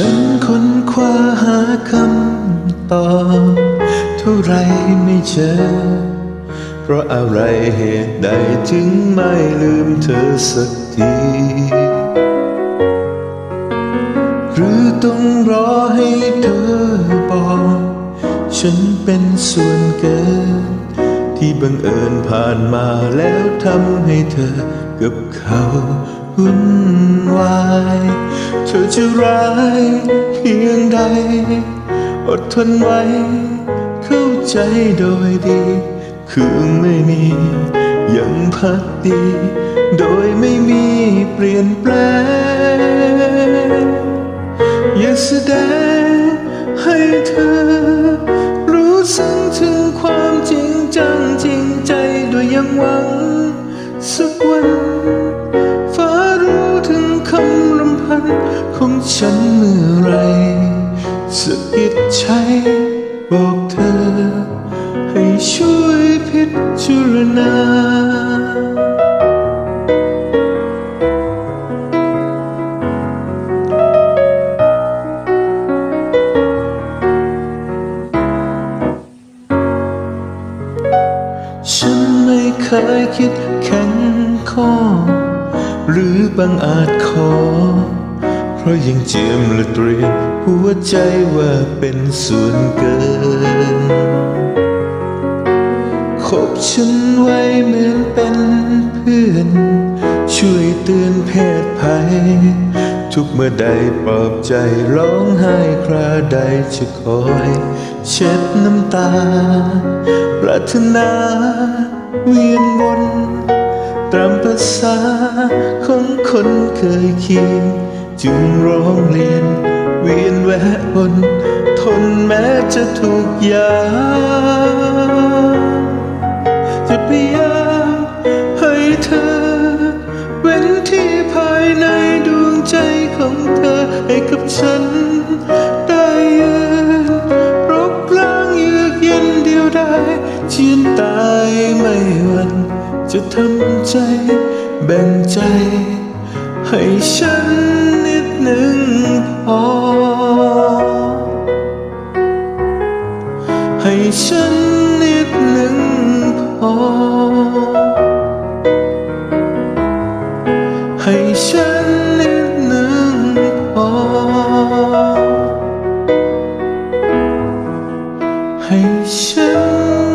ฉันค้นคว้าหาคำตอบเท่าไรไม่เจอ เพราะอะไรเหตุใดถึงไม่ลืมเธอสักที หรือต้องรอให้เธอบอก ฉันเป็นส่วนเกิน ที่บังเอิญผ่านมาแล้วทำให้เธอกับเขาวุ่นวายเธอจะร้ายเพียงใด อดทนไว้ เข้าใจโดยดี คือไม่มี ยังพักดี โดยไม่มีเปลี่ยนแปลงอ คำรำพันของฉันเมื่อไรสะกิดใจบอกเธอ ให้ช่วยพิจารณาฉันไม่เคยคิดแข็งข้อ หรือบังอาจขอ เพราะยังเจียมและเตรียมหัวใจว่าเป็นส่วนเกินคบฉันไว้เหมือนเป็นเพื่อน ช่วยเตือนเพศภัย ทุกเมื่อใดปลอบใจร้องไห้คราใดจะคอย เช็ดน้ำตา ปรารถนาเวียนวน ตามภาษาของคนเคยเคียงจึงร้องเรียน เวียนแวะวนทนแม้จะถูกยา จะพยายามให้เธอ เว้นที่ภายในดวงใจของเธอให้กับฉัน ได้ยืนรบกลางเยือกเย็นเดียวได้เชียนตา จะทำใจ แบ่งใจ ให้ฉันนิดหนึ่งพอ ให้ฉันนิดหนึ่งพอ ให้ฉันนิดหนึ่งพอ ให้ฉัน